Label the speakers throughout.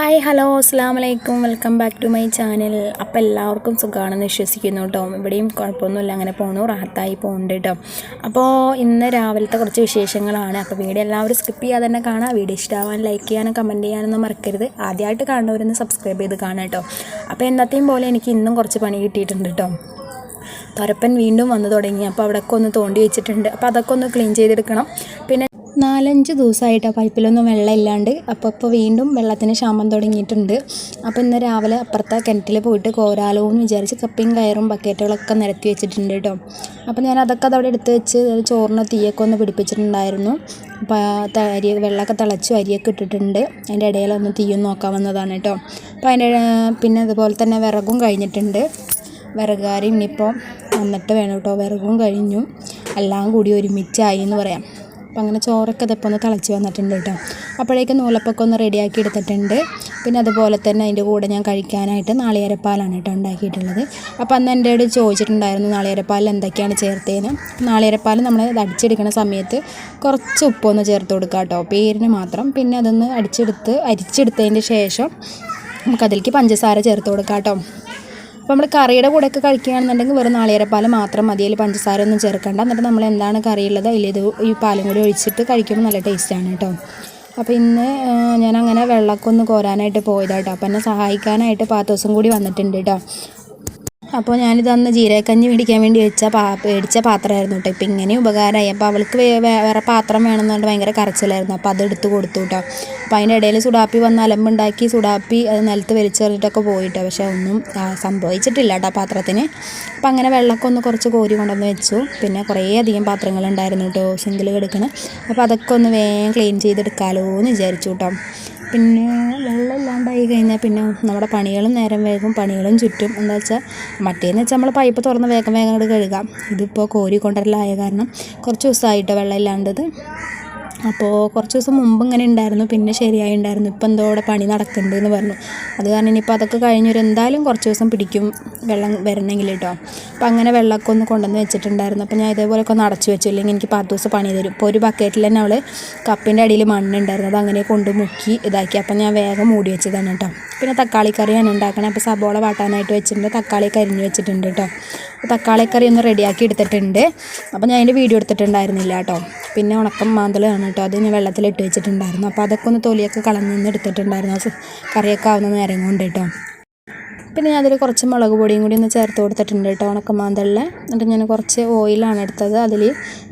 Speaker 1: Hi hello അസ്സാം വലൈക്കും welcome back to my channel. അപ്പോൾ എല്ലാവർക്കും സുഖമാണെന്ന് വിശ്വസിക്കുന്നു കേട്ടോ ഇവിടെയും കുഴപ്പമൊന്നുമില്ല. അങ്ങനെ പോകുന്നു റാഹത്തായി പോകുന്നുണ്ട് കേട്ടോ അപ്പോൾ ഇന്ന് രാവിലത്തെ കുറച്ച് വിശേഷങ്ങളാണ്. അപ്പോൾ വീഡിയോ എല്ലാവരും സ്കിപ്പ് ചെയ്യാതെ തന്നെ കാണാം. വീഡിയോ ഇഷ്ടമാവാൻ ലൈക്ക് ചെയ്യാനും കമന്റ് ചെയ്യാനൊന്നും മറക്കരുത്. ആദ്യമായിട്ട് കാണുന്നവരൊന്ന് സബ്സ്ക്രൈബ് ചെയ്ത് കാണാം കേട്ടോ അപ്പോൾ എന്നത്തെയും പോലെ എനിക്ക് ഇന്നും കുറച്ച് പണി കിട്ടിയിട്ടുണ്ട് കേട്ടോ തുരപ്പൻ വീണ്ടും വന്നു തുടങ്ങി. അപ്പോൾ അവിടെയൊക്കെ ഒന്ന് തോണ്ടി വെച്ചിട്ടുണ്ട്. അപ്പോൾ അതൊക്കെ ഒന്ന് ക്ലീൻ ചെയ്തെടുക്കണം. പിന്നെ നാലഞ്ച് ദിവസമായിട്ട് ആ പൈപ്പിലൊന്നും വെള്ളം ഇല്ലാണ്ട് അപ്പോൾ ഇപ്പോൾ വീണ്ടും വെള്ളത്തിന് ക്ഷാമം തുടങ്ങിയിട്ടുണ്ട്. അപ്പോൾ ഇന്ന് രാവിലെ അപ്പുറത്തെ കിണറ്റിൽ പോയിട്ട് കോരാലോ എന്ന് വിചാരിച്ച് കപ്പിയും കയറും ബക്കറ്റുകളൊക്കെ നിരത്തി വെച്ചിട്ടുണ്ട് കേട്ടോ. അപ്പോൾ ഞാൻ അതൊക്കെ അതവിടെ എടുത്ത് വെച്ച് ചോറിന് തീയൊക്കെ ഒന്ന് പിടിപ്പിച്ചിട്ടുണ്ടായിരുന്നു. അപ്പോൾ അരി വെള്ളമൊക്കെ തിളച്ചു അരിയൊക്കെ ഇട്ടിട്ടുണ്ട്. അതിന്റെ ഇടയിലൊന്ന് തീയൊന്നും നോക്കാൻ വന്നതാണ് കേട്ടോ. അപ്പോൾ അതിന്റെ പിന്നെ അതുപോലെ തന്നെ വിറകും കഴിഞ്ഞിട്ടുണ്ട്. വിറകാരി ഇനിയിപ്പോൾ വന്നിട്ട് വേണം കേട്ടോ. വിറകും കഴിഞ്ഞു. എല്ലാം കൂടി ഒരുമിച്ചായി എന്ന് പറയാം. അപ്പം അങ്ങനെ ചോറൊക്കെ ഇതിപ്പോൾ ഒന്ന് തിളച്ച് വന്നിട്ടുണ്ട് കേട്ടോ. അപ്പോഴേക്കും നൂലപ്പൊക്കെ ഒന്ന് റെഡിയാക്കി എടുത്തിട്ടുണ്ട്. പിന്നെ അതുപോലെ തന്നെ അതിന്റെ കൂടെ ഞാൻ കഴിക്കാനായിട്ട് നാളികേരപ്പാലാണ് കേട്ടോ ഉണ്ടാക്കിയിട്ടുള്ളത്. അപ്പോൾ അന്ന് എന്റെ അടുത്ത് ചോദിച്ചിട്ടുണ്ടായിരുന്നു നാളികേരപ്പാലിൽ എന്തൊക്കെയാണ് ചേർത്തതെന്ന് നാളികേരപ്പാൽ നമ്മൾ ഇത് അടിച്ചെടുക്കുന്ന സമയത്ത് കുറച്ച് ഉപ്പൊന്ന് ചേർത്ത് കൊടുക്കുക കേട്ടോ പേരിന് മാത്രം. പിന്നെ അതൊന്ന് അടിച്ചെടുത്ത് അരിച്ചെടുത്തതിന്റെ ശേഷം നമുക്കതിലേക്ക് പഞ്ചസാര ചേർത്ത് കൊടുക്കാം കേട്ടോ. അപ്പോൾ നമ്മൾ കറിയുടെ കൂടെയൊക്കെ കഴിക്കുകയാണെന്നുണ്ടെങ്കിൽ വെറും നാളികേരപ്പാൽ മാത്രം മതി. അതിൽ പഞ്ചസാര ഒന്നും ചേർക്കണ്ട. എന്നിട്ട് നമ്മൾ എന്താണ് കറിയുള്ളത് അതിൽ ഇത് ഈ പാലും കൂടി ഒഴിച്ചിട്ട് കഴിക്കുമ്പോൾ നല്ല ടേസ്റ്റാണ് കേട്ടോ അപ്പോൾ ഇന്ന് ഞാൻ അങ്ങനെ വെള്ളമൊക്കെ ഒന്ന് കോരാനായിട്ട് പോയതാട്ടോ അപ്പോൾ എന്നെ സഹായിക്കാനായിട്ട് പാത്തോസം കൂടി വന്നിട്ടുണ്ട് കേട്ടോ അപ്പോൾ ഞാനിത് അന്ന് ജീരകക്കഞ്ഞി മേടിക്കാൻ വേണ്ടി വെച്ച പാ മേടിച്ച പാത്രമായിരുന്നു കേട്ടോ. ഇപ്പം ഇങ്ങനെ ഉപകാരമായി. അപ്പോൾ അവൾക്ക് വേറെ പാത്രം വേണമെന്നുണ്ട് ഭയങ്കര കരച്ചിലായിരുന്നു. അപ്പോൾ അതെടുത്ത് കൊടുത്തു കേട്ടോ. അപ്പോൾ അതിന്റെ ഇടയിൽ സുഡാപ്പി വന്ന് അലമ്പുണ്ടാക്കി സുഡാപ്പി അത് നിലത്ത് വലിച്ചെറിഞ്ഞിട്ടൊക്കെ പോയിട്ടോ. പക്ഷേ ഒന്നും സംഭവിച്ചിട്ടില്ല കേട്ടോ പാത്രത്തിന്. അപ്പോൾ അങ്ങനെ വെള്ളമൊക്കെ ഒന്ന് കുറച്ച് കോരി കൊണ്ടുവന്ന് വെച്ചു. പിന്നെ കുറേ അധികം പാത്രങ്ങളുണ്ടായിരുന്നു കേട്ടോ സിങ്കിൽ കിടക്കണ. അപ്പോൾ അതൊക്കെ ഒന്ന് വേഗം ക്ലീൻ ചെയ്തെടുക്കാമല്ലോ എന്ന് വിചാരിച്ചു കേട്ടോ. പിന്നെ വെള്ളം ഇല്ലാണ്ടായി കഴിഞ്ഞാൽ പിന്നെ നമ്മുടെ പണികളും നേരം വേഗം പണികളും ചുറ്റും. എന്താ വെച്ചാൽ മറ്റേന്ന് വെച്ചാൽ നമ്മൾ പൈപ്പ് തുറന്ന് വേഗം വേഗം അങ്ങോട്ട് കഴുകാം. ഇതിപ്പോൾ കോരി കൊണ്ടുവരലായ കാരണം കുറച്ച് ദിവസമായിട്ടോ വെള്ളം ഇല്ലാണ്ടത് അപ്പോൾ കുറച്ച് ദിവസം മുമ്പ് ഇങ്ങനെ ഉണ്ടായിരുന്നു പിന്നെ ശരിയായി ഉണ്ടായിരുന്നു. ഇപ്പം എന്തോ അവിടെ പണി നടക്കുന്നുണ്ട് എന്ന് പറഞ്ഞു. അത് കാരണം ഇനിയിപ്പോൾ അതൊക്കെ കഴിഞ്ഞൊരു എന്തായാലും കുറച്ച് ദിവസം പിടിക്കും വെള്ളം വരണമെങ്കിൽ കേട്ടോ. അപ്പോൾ അങ്ങനെ വെള്ളമൊക്കെ ഒന്ന് കൊണ്ടുവന്ന് വെച്ചിട്ടുണ്ടായിരുന്നു. അപ്പോൾ ഞാൻ ഇതേപോലെയൊക്കെ ഒന്ന് അടച്ചു വെച്ചു. ഇല്ലെങ്കിൽ എനിക്ക് പത്ത് ദിവസം പണി തരും. ഇപ്പോൾ ഒരു ബക്കറ്റിൽ തന്നെ അവൾ കപ്പിന്റെ അടിയിൽ മണ്ണുണ്ടായിരുന്നു അത് അങ്ങനെ കൊണ്ട് മുക്കി ഇതാക്കി. അപ്പം ഞാൻ വേഗം മൂടി വെച്ചതാണ് കേട്ടോ. പിന്നെ തക്കാളി കറിയാണ് ഉണ്ടാക്കണത് അപ്പോൾ സബോള വാട്ടാനായിട്ട് വെച്ചിട്ടുണ്ട്. തക്കാളി കരിഞ്ഞ് വെച്ചിട്ടുണ്ട് കേട്ടോ. തക്കാളി കറി ഒന്ന് റെഡിയാക്കി എടുത്തിട്ടുണ്ട്. അപ്പോൾ ഞാൻ അതിന്റെ വീഡിയോ എടുത്തിട്ടുണ്ടായിരുന്നില്ല കേട്ടോ. പിന്നെ ഉണക്കം മാന്തലാണ് കേട്ടോ. അത് ഞാൻ വെള്ളത്തിലിട്ട് വെച്ചിട്ടുണ്ടായിരുന്നു. അപ്പോൾ അതൊക്കെ ഒന്ന് തൊലിയൊക്കെ കളഞ്ഞ് എടുത്തിട്ടുണ്ടായിരുന്നു. കറിയൊക്കെ ആവുന്ന നേരം കൊണ്ട് കേട്ടോ. പിന്നെ ഞാൻ അതിൽ കുറച്ച് മുളക് പൊടിയും കൂടി ഒന്ന് ചേർത്ത് കൊടുത്തിട്ടുണ്ട് കേട്ടോ ഉണക്കമാന്തളിൽ എന്നിട്ട് ഞാൻ കുറച്ച് ഓയിലാണ് എടുത്തത്. അതിൽ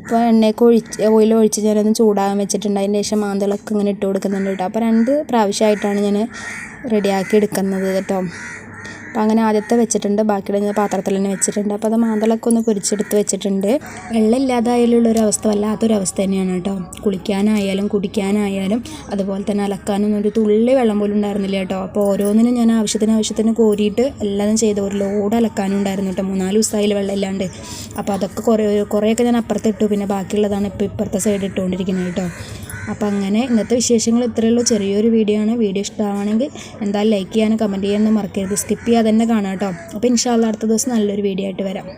Speaker 1: ഇപ്പോൾ എണ്ണയൊക്കെ ഒഴിച്ച് ഓയിൽ ഒഴിച്ച് ഞാനൊന്ന് ചൂടാകാൻ വെച്ചിട്ടുണ്ട്. അതിന്റെ ശേഷം മാന്തളൊക്കെ ഇങ്ങനെ ഇട്ട് കൊടുക്കുന്നുണ്ട് കേട്ടോ. അപ്പോൾ രണ്ട് പ്രാവശ്യമായിട്ടാണ് ഞാൻ റെഡിയാക്കി എടുക്കുന്നത് കേട്ടോ. അപ്പോൾ അങ്ങനെ ആദ്യത്തെ വെച്ചിട്ടുണ്ട്. ബാക്കിയുടെ ഞാൻ പാത്രത്തിൽ തന്നെ വെച്ചിട്ടുണ്ട്. അപ്പോൾ അത് മാന്തളൊക്കെ ഒന്ന് പൊരിച്ചെടുത്ത് വെച്ചിട്ടുണ്ട്. വെള്ളം ഇല്ലാതായാലുള്ള ഒരു അവസ്ഥ വല്ലാത്തൊരു അവസ്ഥ തന്നെയാണ് കേട്ടോ. കുളിക്കാനായാലും കുടിക്കാനായാലും അതുപോലെ തന്നെ അലക്കാനൊന്നും ഒരു തുള്ളി വെള്ളം പോലും ഉണ്ടായിരുന്നില്ല കേട്ടോ. അപ്പോൾ ഓരോന്നിനും ഞാൻ ആവശ്യത്തിന് ആവശ്യത്തിന് കോരിയിട്ട് എല്ലാം ചെയ്ത് ഒരു ലോഡ് അലക്കാനും ഉണ്ടായിരുന്നു കേട്ടോ. മൂന്നാൽ ദിവസമായാലും വെള്ളം ഇല്ലാണ്ട്. അപ്പോൾ അതൊക്കെ കുറേ കുറേയൊക്കെ ഞാൻ അപ്പുറത്തിട്ടു പിന്നെ ബാക്കിയുള്ളതാണ് ഇപ്പോൾ ഇപ്പുറത്തെ സൈഡ് ഇട്ടുകൊണ്ടിരിക്കുന്നത് കേട്ടോ. അപ്പോൾ അങ്ങനെ ഇന്നത്തെ വിശേഷങ്ങൾ ഇത്രയേ ഉള്ളൂ. ചെറിയൊരു വീഡിയോ ആണ്. വീഡിയോ ഇഷ്ടമാണെങ്കിൽ എന്തായാലും ലൈക്ക് ചെയ്യാനും കമന്റ് ചെയ്യാനൊന്നും മറക്കരുത്. സ്കിപ്പ് ചെയ്യാതെ തന്നെ കാണാം കേട്ടോ. അപ്പോൾ ഇൻഷാല്ല അടുത്ത ദിവസം നല്ലൊരു വീഡിയോ ആയിട്ട് വരാം.